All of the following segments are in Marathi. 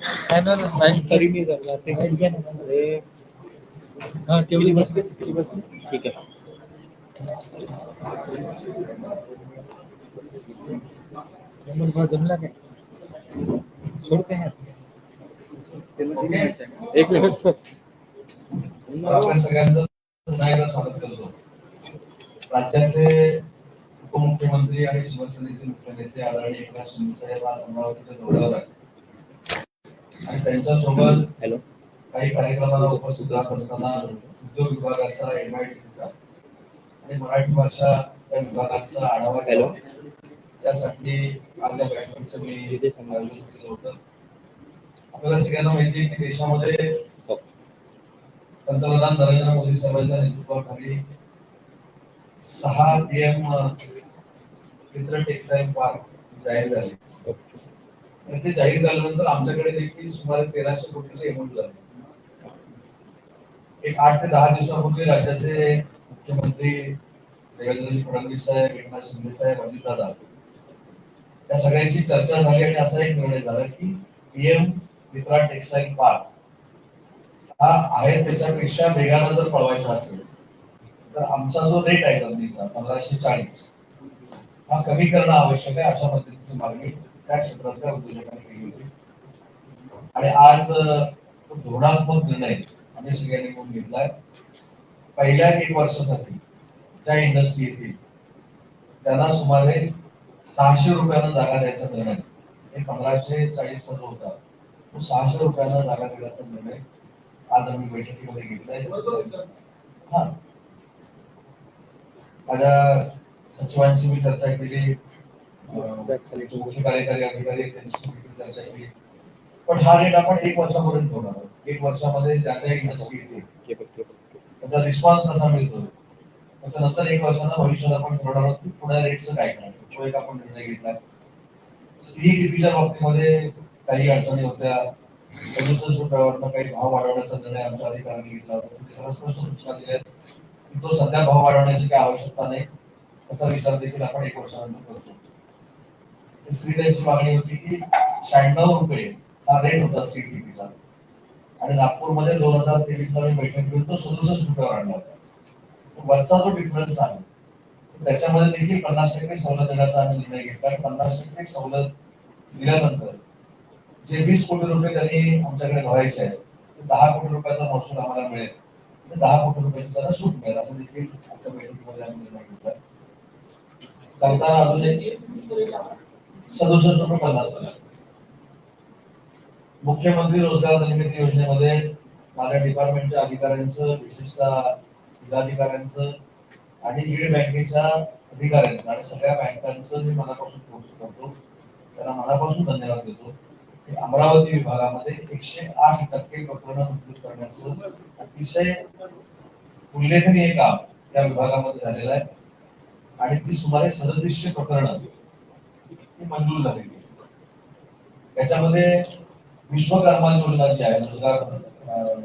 नाही तरी ते नाही घ्या ना. अरे. हा तेवढी बस किती बसले? ठीक आहे नंबर बा जमला काय सोड काय हात? एक मिनिट सर आपण सगळ्यांचं पुन्हा स्वागत करतो राज्याचे उपमुख्यमंत्री आणि शिवसेनेचे मुख्य नेते आदरणीय एकनाथ शिंदे साहेब आज अमरावतीच्या दौऱ्यावर आहेत आणि त्यांच्यासोबत हॅलो. काही कार्यक्रमाला उपस्थित राहत असताना उद्योग विभागाचा एमआयडीसीचा आणि मराठी भाषा या विभागाचा आढावा हॅलो. त्यासाठी आपल्या बँकेचं मी आयोजन केलं होतं. आपल्याला सगळ्यांना माहिती आहे की देशामध्ये हो. पंतप्रधान नरेंद्र मोदी साहेबांच्या नेतृत्वाखाली सहा पीएम मित्र टेक्सटाईल पार्क जाहीर झाले. आणि ते जाहीर झाल्यानंतर आमच्याकडे देखील सुमारे तेराशे कोटीचे अमाऊंट झाले एक आठ ते दहा दिवसापूर्वी राज्याचे मुख्यमंत्री देवेंद्रजी फडणवीस साहेब एकनाथ शिंदे साहेब अजितदादा त्या सगळ्यांची चर्चा झाली आणि असा एक निर्णय झाला की पीएम मित्रा टेक्सटाईल पार्क हा आहे त्याच्यापेक्षा वेगानं जर पळवायचा असेल तर आमचा जो रेट आहे जमिनीचा पंधराशे चाळीस हा कमी करणं आवश्यक आहे अशा पद्धतीची मागणी त्या क्षेत्रातल्या उद्योजकांनी केली होती. आणि आज तो धोरणात्मक निर्णय आम्ही सगळ्यांनी घेऊन घेतलाय. पहिल्या एक वर्षासाठी ज्या इंडस्ट्री येतील त्यांना सुमारे सहाशे रुपयानं जागा द्यायचा निर्णय. हे पंधराशे चाळीस हजार होता तो सहाशे रुपयानं जागा देण्याचा निर्णय आज आम्ही बैठकीमध्ये घेतलाय. हा. माझ्या सचिवांची मी चर्चा केली. कार्यकारी अधिकारी चर्चा केली पण हा रेट आपण एक वर्षापर्यंत ठेवणार आहोत एक वर्षामध्ये ज्याच्या एक इंडस्ट्री त्याचा रिस्पॉन्स कसा मिळतो त्याच्यानंतर एक वर्षाला भविष्यात आपण ठरवणार आहोत की पुढे रेटचं काय करायचं तो एक आपण निर्णय घेतला सीईटीपीच्या बाबतीमध्ये काही अडचणी होत्या सदुसष्ट रुपयावरनं काही भाव वाढवण्याचा निर्णय आमच्या अधिकाऱ्यांनी घेतला होता त्याला स्पष्ट सूचना दिल्या की तो सध्या भाव वाढवण्याची काही आवश्यकता नाही त्याचा विचार देखील आपण एक वर्षानंतर करू शकतो. स्त्री मागणी होती की शहाण्णव रुपये हा रेट होता सीईटीपीचा आणि नागपूरमध्ये दोन हजार तेवीस ला मी बैठक घेऊन तो सदुसष्ट रुपयावर आणला होता. वरचा जो डिफरन्स आहे त्याच्यामध्ये देखील पन्नास टक्के सवलत देण्याचा आम्ही निर्णय घेतला पन्नास टक्के सवलत दिल्यानंतर जे वीस कोटी रुपये त्यांनी आमच्याकडे भरायचे आहेत दहा कोटी रुपयाचा महसूल आम्हाला मिळेल. दहा कोटी रुपयाची त्यांना सूट मिळेल असं देखील आमच्या बैठकीमध्ये आम्ही निर्णय घेतला. सांगताना अजून एक सदुसष्ट रुपये पन्नास पैसे मुख्यमंत्री रोजगार निर्मिती योजनेमध्ये माझ्या डिपार्टमेंटच्या अधिकाऱ्यांचं विशेषतः जिल्हाधिकाऱ्यांचं आणि लीड बँकेच्या अधिकाऱ्यांचं आणि सगळ्या बँकांचं मी मनापासून कौतुक करतो. त्यांना मनापासून धन्यवाद देतो. की अमरावती विभागामध्ये एकशे आठ टक्के प्रकरण मंजूर करण्याचं अतिशय उल्लेखनीय काम त्या विभागामध्ये झालेलं आहे. आणि ती सुमारे सदतीसशे प्रकरणं ती मंजूर झालेली आहेत. याच्यामध्ये विश्वकर्मा योजना जी आहे रोजगार अं,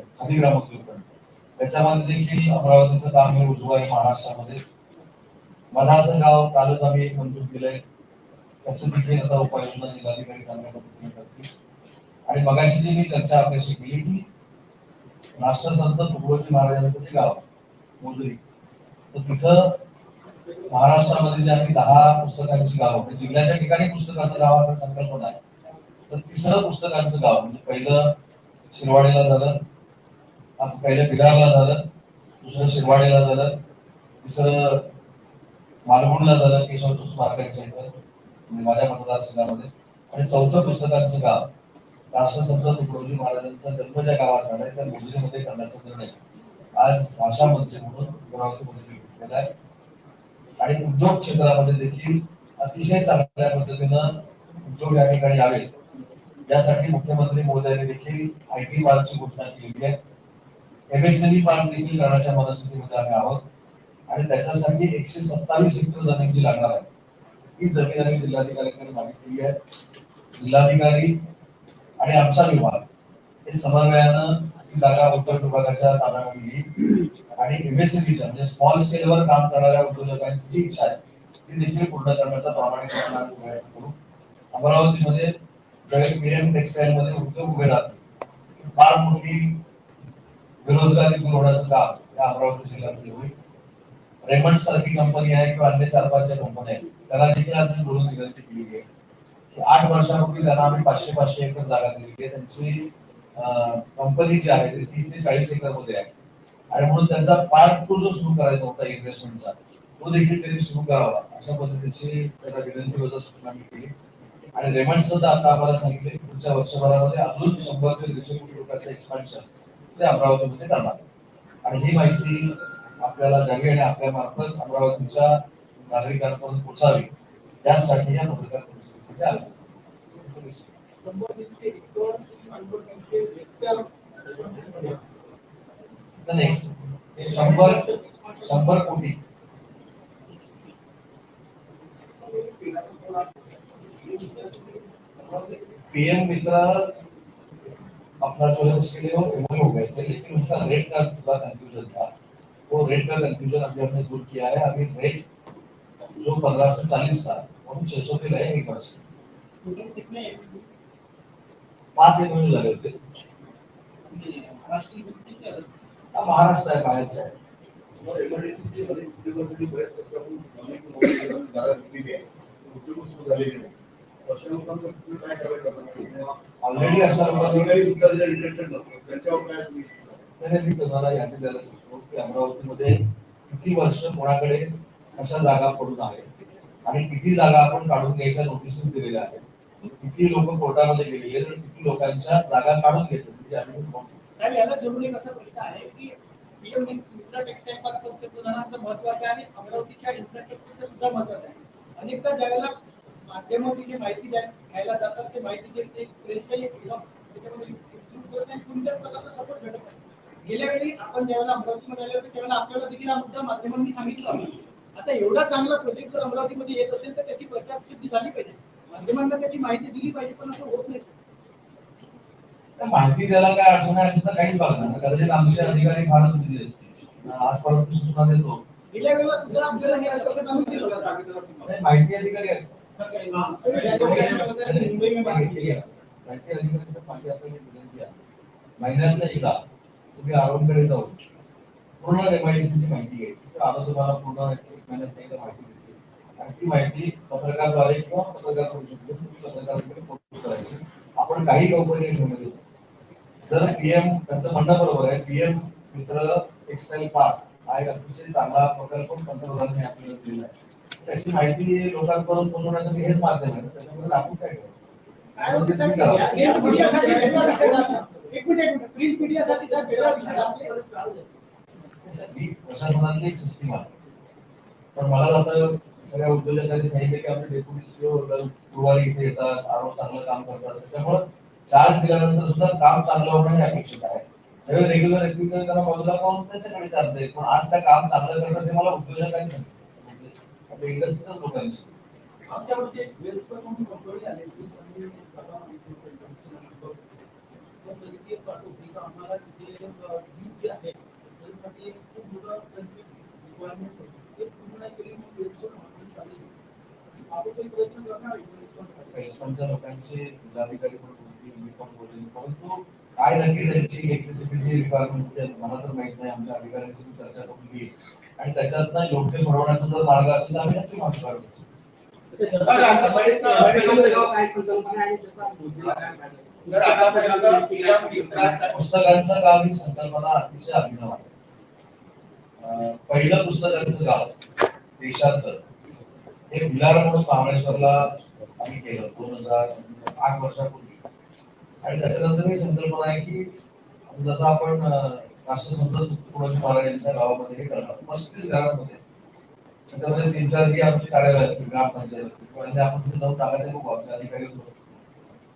त्याच्यामध्ये देखील अमरावतीचं काम हे उजवं आहे महाराष्ट्रामध्ये मधाचं गाव कालच आम्ही एक मंजूर केलंय त्याचं देखील आता उपाययोजना जिल्हाधिकारी चांगल्या पद्धतीने करतील आणि मगाशी जी मी चर्चा आपल्याशी केली की राष्ट्रसंत तुकडोजी महाराजांचं जे गाव मोजरी तर तिथं महाराष्ट्रामध्ये जे आम्ही दहा पुस्तकांची गाव म्हणजे जिल्ह्याच्या ठिकाणी पुस्तकाचं गाव आता संकल्पना आहे तर तिसरं पुस्तकांचं गाव म्हणजे पहिलं शिरवाडीला झालं पहिलं बिदारला झालं दुसरं शिरवाडीला झालं तिसरं मालवणला झालं केशव स्मारकांच्या इथं म्हणजे माझ्या मतदारसंघामध्ये. आणि चौथं पुस्तकांचं गाव राष्ट्रसंत तुकडोजी महाराजांचा जन्म ज्या गावात झालाय त्या मोजरीमध्ये करण्याचा निर्णय. आज भाषा मंत्री म्हणून घेतलेला आहे? आणि उद्योग क्षेत्रामध्ये देखील अतिशय चांगल्या पद्धतीनं उद्योग या ठिकाणी यावेत. यासाठी मुख्यमंत्री महोदयांनी देखील आय टी पार्कची घोषणा केलेली आहे. एमएसएमई पार्क देखील करण्याच्या मनस्थितीमध्ये आम्ही आहोत. आणि त्याच्यासाठी एकशे सत्तावीस हेक्टर जमीन जी लागणार आहे ही जमीन आम्ही जिल्हाधिकाऱ्यांकडे मागितलेली आहे. जिल्हाधिकारी आणि आमचा विभाग हे समन्वयानं ही जागा उत्तर विभागाच्या ताब्यामध्ये येईल आणि एमएसएमईच्या म्हणजे स्मॉल स्केलवर काम करणाऱ्या उद्योजकांची जी इच्छा आहे. ती देखील पूर्ण करण्याचा प्रामाणिकपणा प्रयत्न करू. अमरावतीमध्ये मिरियम टेक्सटाईल मध्ये उद्योग उभे राहतील. फार मोठी बेरोजगारी दूर होण्याचं काम या अमरावती जिल्ह्यामध्ये होईल. रेमंड सारखी कंपनी आहे किंवा अन्य चार पाच ज्या कंपन्या आहेत. त्याला देखील अजून बोलून विनंती केली आहे. की आठ वर्षापूर्वी त्यांना आम्ही पाचशे पाचशे एकर जागा दिली आहे. त्यांची कंपनी जी आहे ती तीस ते चाळीस एकरमध्ये आहे. आणि म्हणून त्यांचा पार्ट टू जो सुरू करायचा होता इन्व्हेस्टमेंटचा तो देखील त्यांनी सुरू करावा. अशा पद्धतीची त्याला विनंती वजा सूचना मी केली. आणि रेमंड सुद्धा आता आम्हाला सांगितले पुढच्या वर्षभरामध्ये अजून शंभर ते दीडशे कोटी रुपयाचं एक्सपान्शन ते अमरावतीमध्ये करणार. आणि ही माहिती आपल्याला द्यावी आणि आपल्या मार्फत अमरावतीच्या नागरिकांपर्यंत पोहोचावी. त्यासाठी या पत्रकार परिषदेसाठी आलो. नाही शंभर शंभर कोटी. पीएम मित्र अपना जो है उसके लिए वो एमओयू हो गए थे लेकिन उसका रेट का थोड़ा कंफ्यूजन था. वो रेट का कंफ्यूजन अभी हमने दूर किया है अभी रेट जो पंद्रह सौ चालीस था वो हम छह सौ पे रहे एक वर्ष पाच एमओयू झाले होते. हा महाराष्ट्र आहे बाहेरचा आहे. लोकांनी- त्याने मी तुम्हाला यादी द्यायला सांगतो की अमरावतीमध्ये किती वर्ष कोणाकडे अशा जागा पडून आहेत? आणि किती जागा आपण काढून घ्यायच्या नोटिसेस दिलेल्या आहेत? किती लोक कोर्टामध्ये गेलेले किती लोकांच्या जागा काढून घेतल्या म्हणजे आम्ही साहेब याला जोडून एक असा प्रश्न आहे की पीएम मित्र टेक्सटाईल पार्क पंतप्रधानांचं महत्वाचं आहे आणि अमरावतीच्या इन्फ्रास्ट्रक्चरचं सुद्धा महत्वाचं आहे. अनेकदा ज्यावेळेला माध्यमातली जी माहिती घ्यायला जातात ते माहिती जे ते प्रेसलाही त्याच्यामध्ये कोणत्याच प्रकारचा सपोर्ट भेटत नाही. गेल्या वेळी आपण ज्यावेळेला अमरावतीमध्ये आले होते त्यावेळेला आपल्याला देखील हा मुद्दा माध्यमांनी सांगितला आता एवढा चांगला प्रोजेक्ट जर अमरावतीमध्ये येत असेल तर त्याची प्रचार सिद्धी झाली पाहिजे. माध्यमांना त्याची माहिती दिली पाहिजे पण असं होत नाही. माहिती द्यायला काय अडचण आहे असं तर काहीच बघणार नाही. कदाचित आमचे अधिकारी फारच बिझी असतील. आजपर्यंत सूचना देतो माहिती अधिकारी आहेत. माहिती अधिकाऱ्यांचं माझी आपल्याला विनंती आहे. महिन्यातनं एकदा तुम्ही आरोग्यकडे जाऊन पूर्ण रेमायडीसीची माहिती घ्यायची. तर तुम्हाला पूर्ण एक महिन्यात एकदा माहिती देते. आणि ती माहिती पत्रकाराद्वारे किंवा पत्रकार परिषदेतून तुम्ही पत्रकारांकडे पोहोच करायची. आपण काही कंपनी घेऊन येतो. जर पीएम त्यांचं म्हणणं बरोबर आहे. पीएम मित्र टेक्सटाईल पार्क हा एक अतिशय चांगला प्रकल्प पंतप्रधानांनी आपल्याला दिलेला आहे. त्याची माहिती लोकांपर्यंत पोहोचवण्यासाठी हेच माध्यम आहे. त्याच्यामुळे आपण काय प्रशासनातली एक सिस्टीम आहे. पण मला आता सगळ्या उद्योजकांनी सांगितलं की आपले डेप्युटी सीओ गुरुवारी इथे येतात आरोप चांगलं काम करतात. त्याच्यामुळे चार्ज दिल्यानंतर सुद्धा काम चांगलं होणं हे अपेक्षित आहे. त्यावेळी रेग्युलर रेग्युलर त्यांना बाजूला पाहून त्यांच्याकडे चार्ज आहे पण आज त्या काम चांगलं करतात ते मला उद्योजकांनी सांगितलं लोकांनी आता रेस्पॉन्सच्या लोकांचे जिल्हाधिकारी पण काय नक्की त्यांची इलेक्ट्रिसिटीची रिक्वायरमेंट मला तर माहीत नाही. आमच्या अधिकाऱ्यांची चर्चा करून घेईल. आणि त्याच्यातनं योग्य सोडवण्याचा जर मार्ग असेल तर आम्ही नक्की मार्ग काढू. पुस्तकांचं गाव ही संकल्पना अतिशय अभिनव आहे. पहिलं पुस्तकांचं गाव देशात हे भिलार म्हणून महाबळेश्वरला आम्ही केलं दोन हजार आठ वर्षापूर्वी. आणि त्याच्यानंतर ही संकल्पना आहे की जसं आपण राष्ट्रसंत तुकडोजी महाराज यांच्या गावामध्ये हे करणार पस्तीस घरांमध्ये. त्याच्यामध्ये तीन चार ही आमची कार्यालय असतील ग्रामपंचायत असतील किंवा आपण तिथे जाऊन टाकायचे खूप आमचे अधिकारी होतो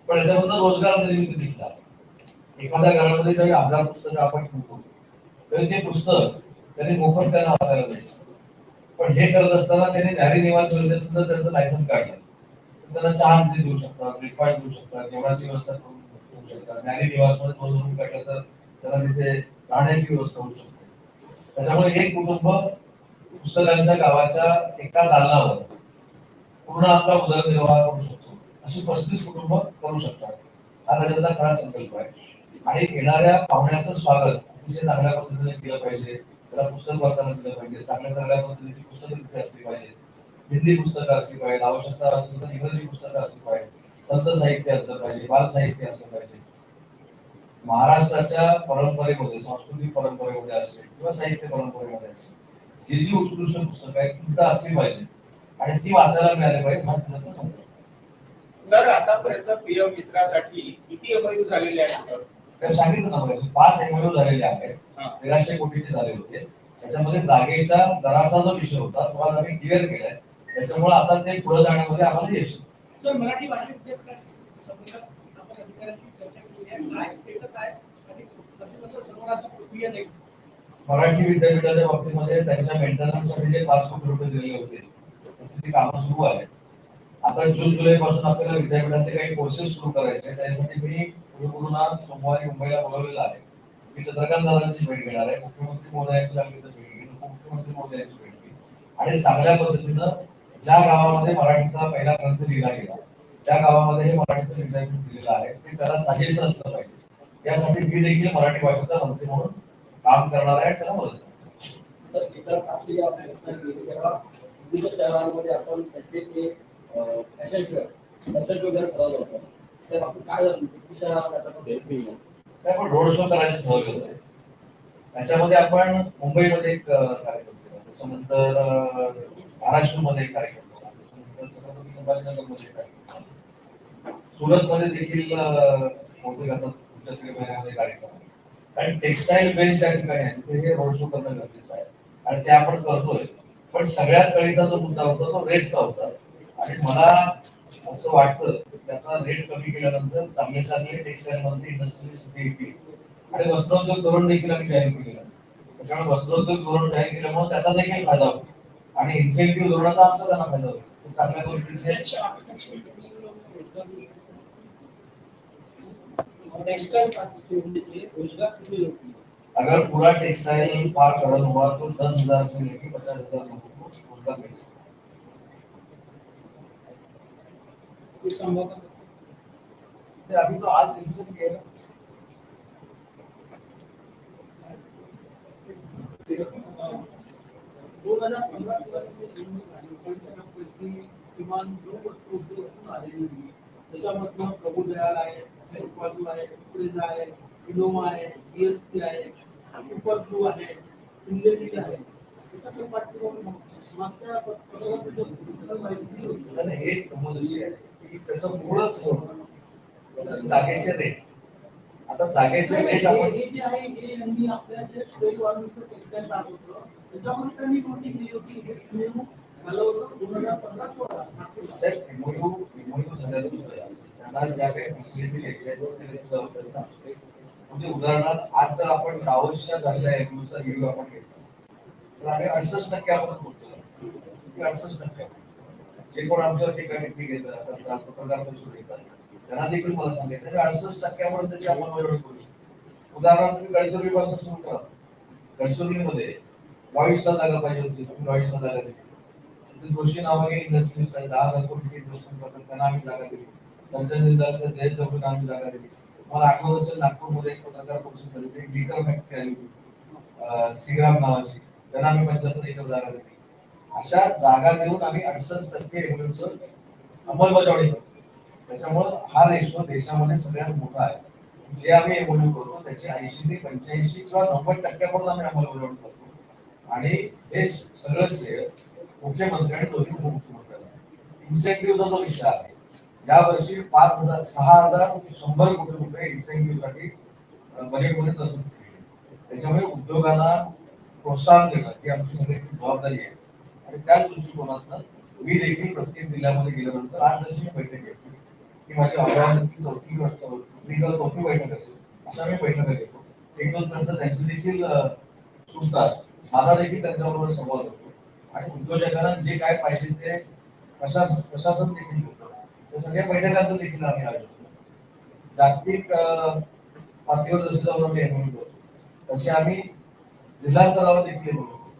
पण याच्याबद्दल रोजगार निर्मिती देखील एखाद्या घरामध्ये काही हजार पुस्तकं आपण ठेवतो तरी ते पुस्तक त्यांनी मोफत त्यांना वाचायला द्यायचं. पण हे करत असताना त्यांनी नारी निवास योजनेचं त्यांचं लायसन काढलं. त्यांना चहा देऊ शकतात ब्रेकफास्ट देऊ शकतात जेवणाची व्यवस्था करून शकतात. नारी निवास दोन रूम तर त्यांना तिथे राहण्याची व्यवस्था होऊ शकते. त्याच्यामुळे हे कुटुंब पुस्तकांच्या गावाच्या एका दालनावर पूर्ण आपला उदरनिर्वाह करू शकतो. अशी पस्तीस कुटुंब करू शकतात. हा राज्याचा खरा संकल्प आहे. आणि येणाऱ्या पाहुण्याचं स्वागत अतिशय चांगल्या पद्धतीने केलं पाहिजे. त्याला पुस्तक वाचायला दिलं पाहिजे. चांगल्या चांगल्या पद्धतीची पुस्तकं तिथे असली पाहिजे हिंदी पुस्तकं असली पाहिजे आवश्यकता असेल तर इंग्रजी पुस्तकं असली पाहिजे संत साहित्य असलं पाहिजे बाल साहित्य असलं पाहिजे. महाराष्ट्राच्या परंपरेमध्ये सांस्कृतिक परंपरेमध्ये असेल किंवा साहित्य परंपरेमध्ये असेल जी जी उत्कृष्ट पुस्तकं आहेत ती तिथं असली पाहिजे. आणि ती वाचायला मिळाली पाहिजे हा त्याचा संकल्प. सर आतापर्यंत पीएम मित्रासाठी किती एमओयू झालेले आहेत? तर सांगितलं ना मगाशी, पाच एमओ झालेले आहेत. तेराशे कोटीचे झाले होते. त्याच्यामध्ये जागेच्या दराचा जो विषय होता तो आज आम्ही क्लिअर केलाय. त्याच्यामुळे आता ते पुढे जाण्यामध्ये आम्हाला यश. सर मराठी भाषेत मराठी विद्यापीठाच्या बाबतीमध्ये त्यांच्या मेंटेनन्ससाठी जे पाच कोटी रुपये दिलेले होते त्याची ती कामं सुरू आहेत. आता जून जुलै पासून आपल्याला विद्यापीठातले काही कोर्सेस सुरू करायचे त्यासाठी मी कुलगुरूंना सोमवारी मुंबईला बोलवलेलं आहे. मी चंद्रकांत दादांची भेट घेणार आहे. मुख्यमंत्री महोदयांची लागली तर भेट घेईन उपमुख्यमंत्री महोदयांची भेट घेईन आणि चांगल्या पद्धतीनं ज्या गावामध्ये मराठीचा पहिला ग्रंथ लिहिला गेला त्या गावामध्ये हे मराठीचं विद्यापीठ दिलेलं आहे ते त्याला साजेसं असलं पाहिजे. यासाठी मी देखील मराठी भाषेचा मंत्री म्हणून काम करणार आहे त्याला मदत आपण रचना केली तेव्हा विविध शहरांमध्ये आपण त्याचे ते फॅशन फॅशन वगैरे ठरवलं होतं. तर आपण काय शहरात पण रोड शो करायचं त्याच्यामध्ये आपण मुंबईमध्ये एक कार्यक्रम केला. त्याच्यानंतर अं, धाराशिवमध्ये एक कार्यक्रम संभाजीनगरमध्ये कार्यक्रम सुरतमध्ये देखील मोठे करतात कार्यक्रम आणि टेक्सटाईल बेस्ड त्या ठिकाणी आहे. तिथे हे रोड शो करणं गरजेचं आहे. आणि ते आपण करतोय. पण सगळ्यात कळीचा जो मुद्दा होता तो रेटचा होता. आणि मला असं वाटतं की त्याचा रेट कमी केल्यानंतर चांगले चांगले टेक्सटाईल मध्ये इंडस्ट्रीज येतील. आणि वस्त्रोद्योग धोरण देखील आम्ही जाहीर केलेलं त्याच्यामुळे वस्त्रोद्योग धोरण जाहीर केल्यामुळे त्याचा देखील फायदा होईल आणि इन्सेंटिव्ह धोरणाचा आमचा त्यांना फ़ायदा होईल ते चांगल्या लोक अगर पूरा टेक्सटाइल पार्क अगर हुआ तो दस हज़ार से लेकर पचास हज़ार लोगों को रोज़गार मिल सकता है अभी तो आज डिसीज़न किया है दोन हजार पंधरा किमान दोन वस्तू आलेली होती त्याच्यामधनं प्रभुदयाल आहे उत्पादू आहे कुकरेजा आहे इनोमा आहे जीएसटी आहे सुपर ब्लू आहे इंग्लंडी आहे मागच्या माहिती हे समजशी आहे की त्याचं मूळच जागेचे रेट आता हे जे आहे हे यांनी आपल्या जे स्टेट वाढवण्याचं टेक्सटाईल दाखवलं त्याच्यामध्ये त्यांनी नोंदणी केली? होती हे निवडणूक झालं होतं दोन हजार पंधरा सोळा. नागपूरला. साहेब एमओयू एमओयू झालेलं होतं त्यांना ज्या काही फॅसिलिटी म्हणजे उदाहरणार्थ आज जर आपण डावसच्या झालेल्या एमओयूचा रिव्ह्यू आपण घेतला तर आम्ही अडसष्ट टक्के आपण पोहोचलो अडसष्ट टक्के. जे कोण आमच्या ठिकाणी फी घेतात पत्रकार परिषद घेतात त्यांना देखील मला सांगितलं अडसष्ट टक्क्यापर्यंत त्याची अंमलबजावणी करू शकतो. उदाहरणार्थ तुम्ही गडचिरोली पासून सुरू करा. गडचिरोलीमध्ये बावीसला जागा पाहिजे होती. तुम्ही बावीसला जागा दिली. जोशी नावाने इंडस्ट्रीज आहे. दहा हजार कोटीची इन्व्हेस्टमेंट करतात. त्यांना आम्ही जागा दिली. संजय जिंदालचं जयंत चौधरीला आम्ही जागा दिली. तुम्हाला आठवत असेल नागपूरमध्ये एक पत्रकार परिषद झाली होती. बीकर फॅक्टरी आली होती. सिग्राम नावाची. त्यांना आम्ही पंच्याहत्तर एकर जागा दिली. अशा जागा देऊन आम्ही अडसष्ट टक्के रेव्हेन्यूचं अंमलबजावणी करतो. त्याच्यामुळं हा रेशो देशामध्ये सगळ्यात मोठा आहे. जे आम्ही एमओयू करतो त्याची ऐंशी ते पंच्याऐंशी किंवा नव्वद टक्क्यापर्यंत आम्ही अंमलबजावणी करतो आणि हे सगळं श्रेय मुख्यमंत्री आणि दोन्ही उपमुख्यमंत्र्यांना इन्सेंटिव्हचा जो विषय आहे या वर्षी पाच हजार सहा हजार शंभर कोटी रुपये इन्सेंटिव्हसाठी बजेटमध्ये तरतूद केली त्याच्यामुळे उद्योगांना प्रोत्साहन देणं ही आमची सगळ्याची जबाबदारी आहे. आणि त्या दृष्टिकोनातनं मी देखील प्रत्येक जिल्ह्यामध्ये गेल्यानंतर आज जशी मी बैठक घेतली की माझी अमरावती चौथी तिसरी किंवा चौथी बैठक असेल अशा मी बैठका घेतो. एक दोन प्रश्न त्यांचे देखील सुटतात. माझा देखील त्यांच्याबरोबर संवाद होतो. आणि उद्योजकांना जे काय पाहिजे ते प्रशासन प्रशासन देखील होतं त्या सगळ्या बैठकांचं देखील आम्ही आयोजन करतो. जागतिक पातळीवर जसे जाऊन आम्ही एमओयू करतो तसे आम्ही जिल्हा स्तरावर देखील होतो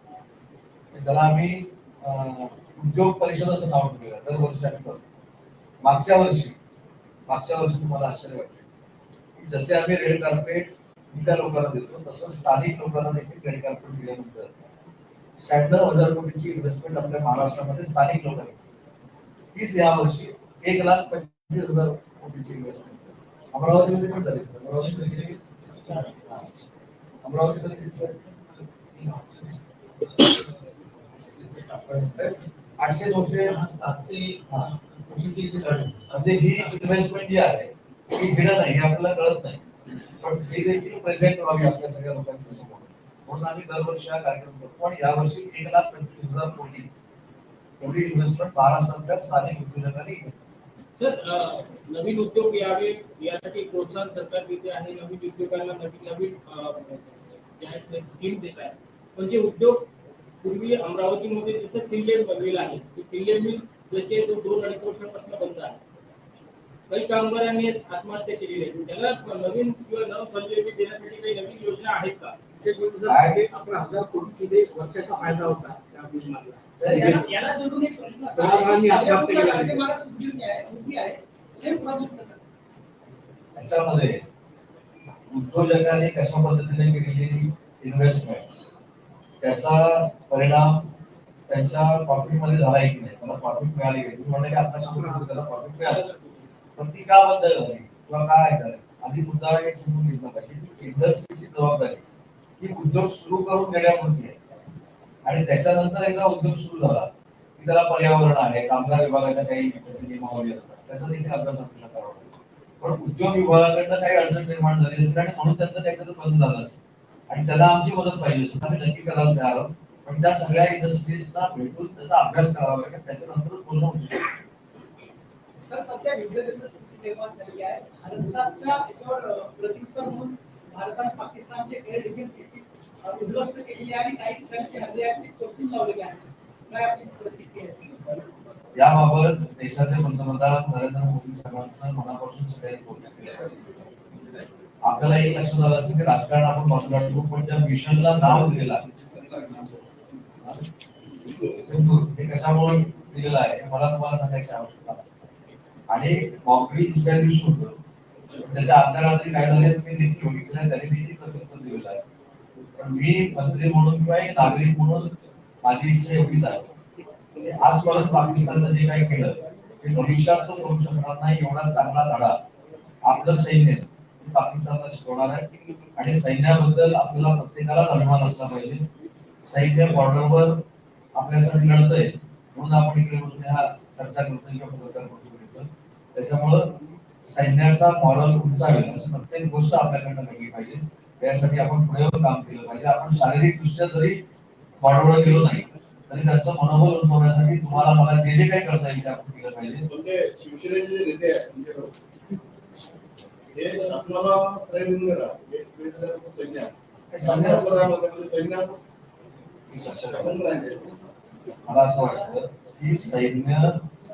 त्याला आम्ही अं, उद्योग परिषद असं नाव ठेवलेलं दरवर्षी आम्ही करतो. मागच्या वर्षी मागच्या वर्षी तुम्हाला आश्चर्य वाटले. जसे आम्ही रेड कार्पेट इतर लोकांना देतो तसं स्थानिक लोकांना देखील रेड कार्पेट दिल्यानंतर शहाण्णव हजार कोटीची इन्व्हेस्टमेंट आपल्या महाराष्ट्रामध्ये स्थानिक लोकांनी तीच या वर्षी एक लाख पंचवीस हजार कोटीची इन्व्हेस्टमेंट अमरावतीमध्ये पण झाली. अमरावतीमध्ये अमरावतीमध्ये? आठशे नऊशे सातशे म्हणजे ही इन्व्हेस्टमेंट जी आहे ही घेणं नाही आपल्याला कळत नाही. पण ही देखील प्रेझेंट व्हावी आपल्या सगळ्या लोकांच्या समोर. म्हणून आम्ही दरवर्षी हा कार्यक्रम करतो. आणि यावर्षी एक लाख पंचवीस हज़ार कोटी. एवढी इन्व्हेस्टमेंट महाराष्ट्रातल्या स्थानिक उद्योजकांनी सर नवीन उद्योग यावे, यासाठी प्रोत्साहन सरकार देते आहे, नवीन उद्योगांना नवीन नवीन स्कीम देत आहे. पण जे उद्योग पूर्वी अमरावतीमध्ये जसं फिनलेट बनलेलं आहे, ते फिनलेट मिल जसे तो दोन अडीच वर्षापासून बंद आहे. काही कामगारांनी आत्महत्या केलेली आहे. त्याला नवीन किंवा नव संजीवनी देण्यासाठी काही नवीन योजना आहेत का? हजार वर्षाचा फायदा होता त्या आत्महत्या त्याच्यामध्ये उद्योजकांनी कशा पद्धतीने केलेली इन्व्हेस्टमेंट त्याचा परिणाम त्यांच्या प्रॉफिटमध्ये झाला की नाही. त्याला प्रॉफिट मिळाली की तुम्ही म्हणलं की आता शंभर रुपये त्याला प्रॉफिट मिळालं. पण ती का बंद झाली किंवा काय झालं? आधी मुद्दा एक समजून घेतला पाहिजे की इंडस्ट्रीची जबाबदारी ही उद्योग सुरू करून देण्यापुरती आहे. आणि त्याच्यानंतर एकदा उद्योग सुरू झाला की त्याला पर्यावरण आहे कामगार विभागाच्या काही नियमावली असतात त्याचा देखील अभ्यास आपल्याला करावा पण उद्योग विभागाकडनं काही अडचण निर्माण झाली असेल आणि म्हणून त्यांचं काहीतरी बंद झालं असेल. आणि त्याला आमची मदत पाहिजे असेल. आम्ही नक्की करायला तयार आहोत. पण त्या सगळ्या इंडस्ट्रीजना भेटून त्याचा अभ्यास करावा लागेल त्याच्यानंतरच पूर्ण होऊ शकतो. तर सध्या विविधतेचं सुट्टी निर्माण झाली आहे. आणि त्याच्या याच्यावर अ, प्रत्युत्तर म्हणून भारताने पाकिस्तानचे एअर डिफेन्स सिस्टीम उद्ध्वस्त केलेली आहे आणि काही ठिकाणची हल्ले आहेत ते चोखून लावलेले आहेत. काय आपली प्रतिक्रिया आहे? याबाबत देशाचे पंतप्रधान नरेंद्र मोदी साहेबांचं मनापासून सगळ्यांनी कौतुक केलं पाहिजे. आपल्याला एक लक्षात आलं असेल की राजकारण आपण बाजूला ठेवू पण त्या मिशनला नाव दिलेलं आहे. सिंदूर हे कशामुळे दिलेलं आहे हे मला तुम्हाला सांगायची आवश्यकता आणि कॉंक्रीट दुसऱ्या दिवशी होतं. त्याच्या आदल्या रात्री काय झाले तुम्ही देखील बघितलं त्यांनी देखील प्रत्युत्तर दिलेलं आहे. पण मी मंत्री म्हणून किंवा एक नागरिक म्हणून माझी इच्छा एवढीच आहे. आज परत पाकिस्ताननं जे काही केलं ते भविष्यात तो करू शकणार नाही एवढा चांगला धडा. आपलं सैन्य पाकिस्तानला शिकवणार आहे. आणि सैन्याबद्दल आपल्याला प्रत्येकाला अभिमान असला पाहिजे. साहित्य बॉर्डरवर आपल्यासाठी लढतंय म्हणून आपण इकडे बसून हा चर्चा करतोय किंवा पत्रकार परिषद घेतोय त्याच्यामुळं सैन्याचा मॉरल उंचावेल असं प्रत्येक गोष्ट आपल्याकडनं घडली पाहिजे. त्यासाठी आपण पुढे काम केलं पाहिजे. आपण शारीरिक दृष्ट्या जरी बॉर्डरवर गेलो नाही तरी त्यांचं मनोबल उंचवण्यासाठी तुम्हाला मला जे जे काही करता येईल ते आपण केलं पाहिजे. म्हणजे शिवसेनेचे नेते आहेत म्हणजे हे शासनाला सैन्य सैन्याचं मला असं वाटतं की सैन्य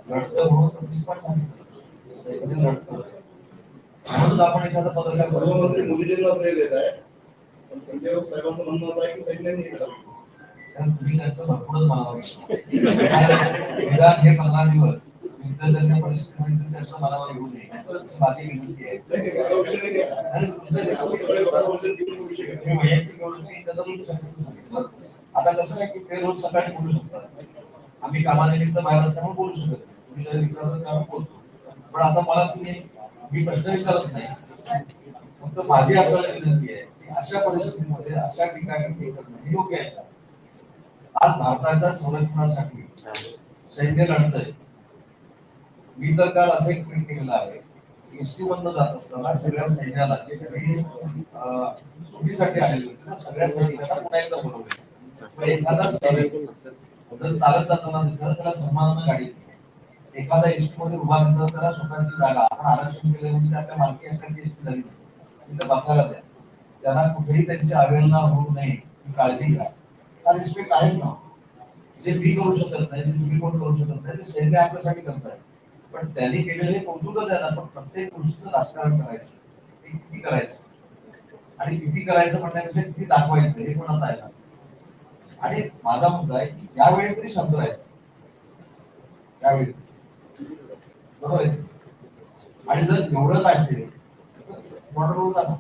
लढतं म्हणून. सैन्य लढतं म्हणून आपण एखादं पत्रकार सर्व परिषद मंत्री घेतो. मोदीजींना श्रेय देत आहे पण संजय राऊत साहेबांचं म्हणणं असं आहे की सैन्याने हे करावं तुम्ही त्यांचं भरपूरच म्हणावं निदान हे पंधरा दिवस नये माझी विनंती आहे वैयक्तिक आता कसं आहे की ते रोज सकाळी बोलू शकतात. आम्ही कामानिमित्त बाहेर असताना बोलू शकत तुम्ही जर विचारलं तर आम्ही बोलतो. पण आता मला तुम्ही मी प्रश्न विचारत नाही. फक्त माझी आपल्याला विनंती आहे की अशा परिस्थितीमध्ये अशा ठिकाणी हे करणं हे योग्य आहे. आज भारताच्या संरक्षणासाठी सैन्य लढतंय. मी तर काल असं एक ट्विट केलेला आहे. एसटी मधनं जात असताना सगळ्या सैन्याला जे काही सुटीसाठी आलेले होते ना सगळ्या सैनिकांना पुन्हा एकदा बोलवले. एखादा सैनिक जर चालत जाताना दिसला त्याला सन्मानानं गाडी एखादा एसटी मध्ये उभा असला त्याला स्वतःची जागा. आपण आरक्षण केले म्हणजे आपल्या मालकी असण्याची एसटी झाली नाही. तिथे बसायला द्या. त्यांना कुठेही त्यांची अवहेलना होऊ नये काळजी घ्या. हा रिस्पेक्ट आहेच ना. जे मी करू शकत नाही जे तुम्ही कोण करू शकत नाही ते सैन्य आपल्यासाठी करतायत. पण त्यांनी केलेलं हे कौतुकच आहे ना पण प्रत्येक गोष्टीचं राजकारण करायचं. ते किती करायचं? आणि किती करायचं म्हणण्यापेक्षा किती दाखवायचं हे पण आता आहे ना. आणि माझा मुद्दा आहे की यावेळी तरी शब्द आहेत यावेळी. बरोबर आहे? आणि जर एवढंच असेल तर रोड झाला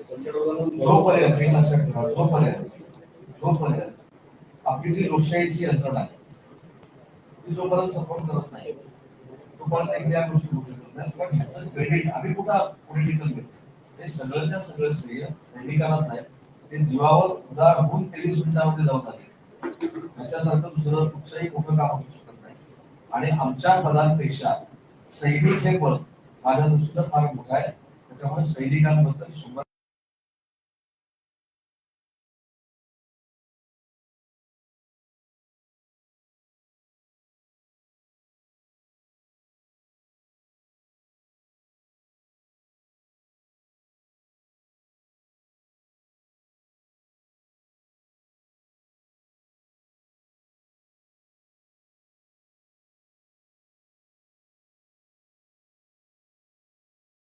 जोपर्यंत मी लक्षात जोपर्यंत जोपर्यंत आपली जी लोकशाहीची यंत्रणा आहे ती जोपर्यंत सपोर्ट करत नाही तोपर्यंत एकदा या गोष्टी होऊ शकत नाही. पण ह्याचं क्रेडिट आम्ही कुठं पॉलिटिकल घेतो ते सगळ्याच्या सगळं श्रेय सैनिकालाच आहे. ते जीवावर उदार होऊन तेवीस मिनिटामध्ये जाऊन आले. त्याच्यासारखं दुसरं कुठचंही मोठं काम असू शकत नाही. आणि आमच्या पदांपेक्षा सैनिक हे पद माझ्या दृष्टीनं फार मोठं आहे. त्याच्यामुळे सैनिकांबद्दल शंभर